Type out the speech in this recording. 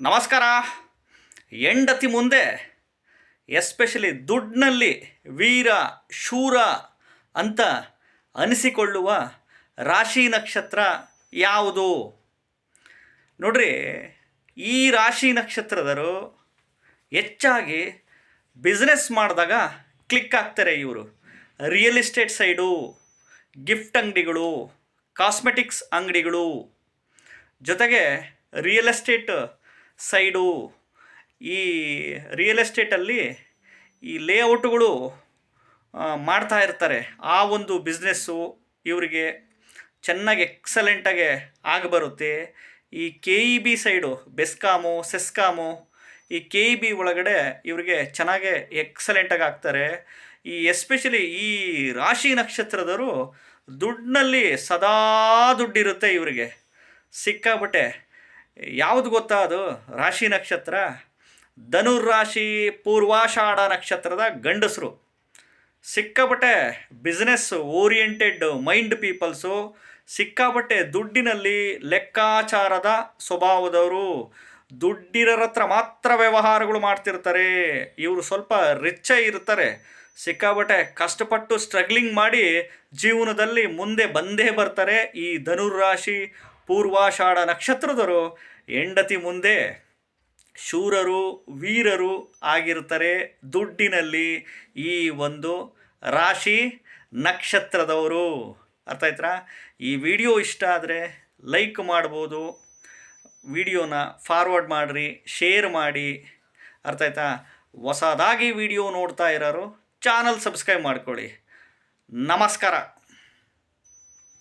ನಮಸ್ಕಾರ. ಹೆಂಡತಿ ಮುಂದೆ ಎಸ್ಪೆಷಲಿ ದುಡ್ಡಿನಲ್ಲಿ ವೀರ, ಶೂರ ಅಂತ ಅನಿಸಿಕೊಳ್ಳುವ ರಾಶಿ ನಕ್ಷತ್ರ ಯಾವುದು? ನೋಡ್ರಿ, ಈ ರಾಶಿ ನಕ್ಷತ್ರದರು ಹೆಚ್ಚಾಗಿ ಬಿಸ್ನೆಸ್ ಮಾಡಿದಾಗ ಕ್ಲಿಕ್ ಆಗ್ತಾರೆ ಇವರು. ರಿಯಲ್ ಎಸ್ಟೇಟ್ ಸೈಡು ಗಿಫ್ಟ್ ಅಂಗಡಿಗಳು ಕಾಸ್ಮೆಟಿಕ್ಸ್ ಅಂಗಡಿಗಳು. ಜೊತೆಗೆ ರಿಯಲ್ ಎಸ್ಟೇಟ್ ಸೈಡು ಈ ರಿಯಲ್ ಎಸ್ಟೇಟಲ್ಲಿ ಈ ಲೇಔಟ್ಗಳು ಮಾಡ್ತಾ ಇರ್ತಾರೆ. ಆ ಒಂದು ಬಿಸ್ನೆಸ್ಸು ಇವರಿಗೆ ಚೆನ್ನಾಗಿ ಎಕ್ಸಲೆಂಟಾಗೆ ಆಗಬರುತ್ತೆ. ಈ K E B side BESCOM CESCOM ಈ ಕೆ ಇ ಬಿ ಒಳಗಡೆ ಇವರಿಗೆ ಚೆನ್ನಾಗೆ ಎಕ್ಸಲೆಂಟಾಗಿ ಆಗ್ತಾರೆ. ಈ ಎಸ್ಪೆಷಲಿ ಈ ರಾಶಿ ನಕ್ಷತ್ರದವರು ದುಡ್ಡಿನಲ್ಲಿ ಸದಾ ದುಡ್ಡಿರುತ್ತೆ ಇವರಿಗೆ. ಸಿಕ್ಕಾಬಟ್ಟೆ ಯಾವುದು ಗೊತ್ತಾ ಅದು? ರಾಶಿ ನಕ್ಷತ್ರ. ಧನುರ್ರಾಶಿ ಪೂರ್ವಾಷಾಢ ನಕ್ಷತ್ರದ ಗಂಡಸರು. ಸಿಕ್ಕಾಬಟ್ಟೆ ಬಿಸ್ನೆಸ್ ಓರಿಯೆಂಟೆಡ್ ಮೈಂಡ್ ಪೀಪಲ್ಸು ಸಿಕ್ಕಾಬಟ್ಟೆ ದುಡ್ಡಿನಲ್ಲಿ ಲೆಕ್ಕಾಚಾರದ ಸ್ವಭಾವದವರು. ದುಡ್ಡಿರರ ಹತ್ರ ಮಾತ್ರ ವ್ಯವಹಾರಗಳು ಮಾಡ್ತಿರ್ತಾರೆ. ಇವರು ಸ್ವಲ್ಪ ರಿಚ್ಚೇ ಇರ್ತಾರೆ. ಸಿಕ್ಕಾಬಟ್ಟೆ ಕಷ್ಟಪಟ್ಟು ಸ್ಟ್ರಗ್ಲಿಂಗ್ ಮಾಡಿ ಜೀವನದಲ್ಲಿ ಮುಂದೆ ಬಂದೇ ಬರ್ತಾರೆ ಈ ಧನುರ್ರಾಶಿ ಪೂರ್ವಾಷಾಢ ನಕ್ಷತ್ರದವರು ಹೆಂಡತಿ ಮುಂದೆ ಶೂರರು, ವೀರರು ಆಗಿರ್ತಾರೆ ದುಡ್ಡಿನಲ್ಲಿ ಈ ಒಂದು ರಾಶಿ ನಕ್ಷತ್ರದವರು. ಅರ್ಥ ಆಯ್ತಾ ಈ ವಿಡಿಯೋ ಇಷ್ಟ ಆದರೆ ಲೈಕ್ ಮಾಡ್ಬೋದು. ವಿಡಿಯೋನ ಫಾರ್ವರ್ಡ್ ಮಾಡಿರಿ, ಶೇರ್ ಮಾಡಿ. ಅರ್ಥ ಆಯ್ತಾ? ಹೊಸದಾಗಿ ವಿಡಿಯೋ ನೋಡ್ತಾ ಇರೋರು ಚಾನಲ್ ಸಬ್ಸ್ಕ್ರೈಬ್ ಮಾಡ್ಕೊಳ್ಳಿ. ನಮಸ್ಕಾರ.